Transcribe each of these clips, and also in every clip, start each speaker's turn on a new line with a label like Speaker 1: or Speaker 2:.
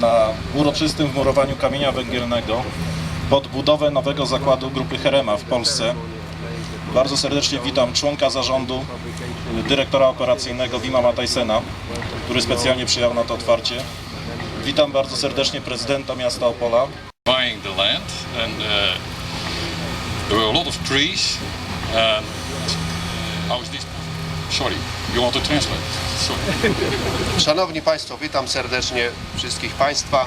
Speaker 1: na uroczystym wmurowaniu kamienia węgielnego pod budowę nowego zakładu grupy Herema w Polsce. Bardzo serdecznie witam członka zarządu, y, dyrektora operacyjnego Wima Matajsena, który specjalnie przyjechał na to otwarcie. Witam bardzo serdecznie prezydenta miasta Opola,
Speaker 2: buying the land and uh, there were a lot of trees and this sorry you want to translate sorry
Speaker 3: Szanowni Państwo, witam serdecznie wszystkich Państwa.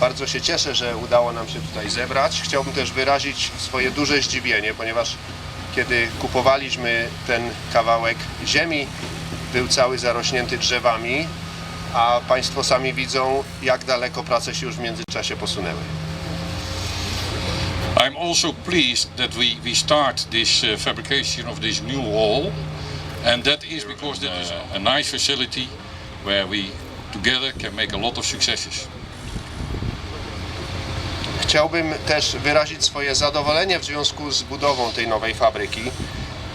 Speaker 3: Bardzo się cieszę, że udało nam się tutaj zebrać. Chciałbym też wyrazić swoje duże zdziwienie, ponieważ kiedy kupowaliśmy ten kawałek ziemi, był cały zarośnięty drzewami, a Państwo sami widzą, jak daleko prace się już w międzyczasie posunęły.
Speaker 2: I'm also pleased that we, we start this uh, fabrication of this new wall and that is because that is a nice facility where we together can make a lot of successes
Speaker 3: Chciałbym też wyrazić swoje zadowolenie w związku z budową tej nowej fabryki.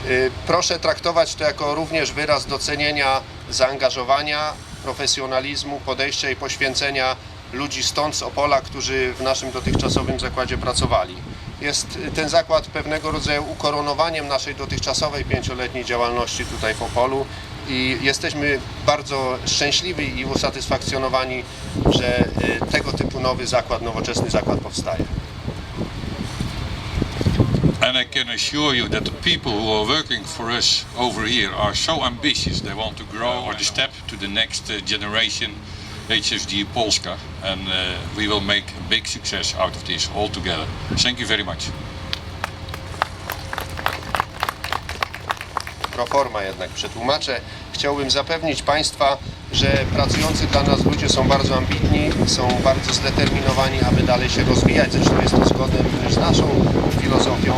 Speaker 3: Y, Proszę traktować to jako również wyraz docenienia zaangażowania, profesjonalizmu, podejścia i poświęcenia ludzi stąd z Opola, którzy w naszym dotychczasowym zakładzie pracowali. Jest ten zakład pewnego rodzaju ukoronowaniem naszej dotychczasowej pięcioletniej działalności tutaj w Opolu i jesteśmy bardzo szczęśliwi i usatysfakcjonowani, że y, tego typu nowy zakład, nowoczesny zakład powstaje.
Speaker 2: And I can assure you that the people who are working for us over here are so ambitious. They want to grow or to step to the next uh, generation, HSG Polska, and uh, we will make a big success out of this all together. Thank you very much.
Speaker 3: Proforma jednak przetłumaczę. Chciałbym zapewnić Państwa, że pracujący dla nas ludzie są bardzo ambitni, są bardzo zdeterminowani, aby dalej się rozwijać. Zresztą jest to zgodne z naszą filozofią.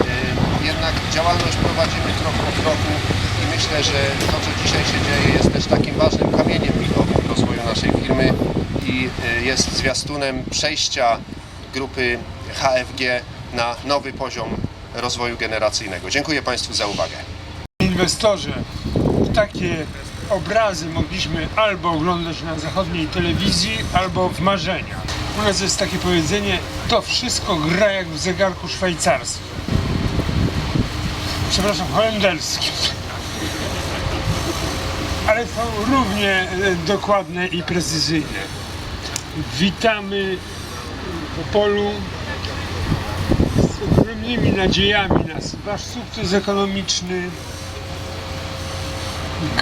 Speaker 3: Yy, Jednak działalność prowadzimy krok po kroku i myślę, że to, co dzisiaj się dzieje, jest też takim ważnym kamieniem milowym naszej firmy i yy, jest zwiastunem przejścia grupy HFG na nowy poziom rozwoju generacyjnego. Dziękuję Państwu za uwagę.
Speaker 4: inwestorze, takie obrazy mogliśmy albo oglądać na zachodniej telewizji, albo w marzeniach. U nas jest takie powiedzenie, to wszystko gra jak w zegarku szwajcarskim. Przepraszam, holenderskim. Ale są równie e, dokładne i precyzyjne. Witamy w Opolu z ogromnymi nadziejami na wasz sukces ekonomiczny,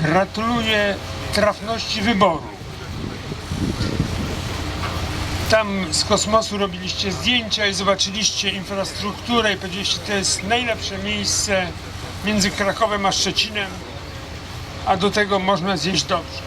Speaker 4: Gratuluję trafności wyboru. Tam z kosmosu robiliście zdjęcia i zobaczyliście infrastrukturę i powiedzieliście, to jest najlepsze miejsce między Krakowem a Szczecinem, a do tego można zjeść dobrze.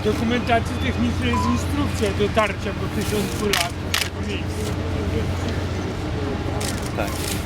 Speaker 4: W dokumentacji technicznej jest instrukcja dotarcia po tysiącu lat do tego miejsca. time.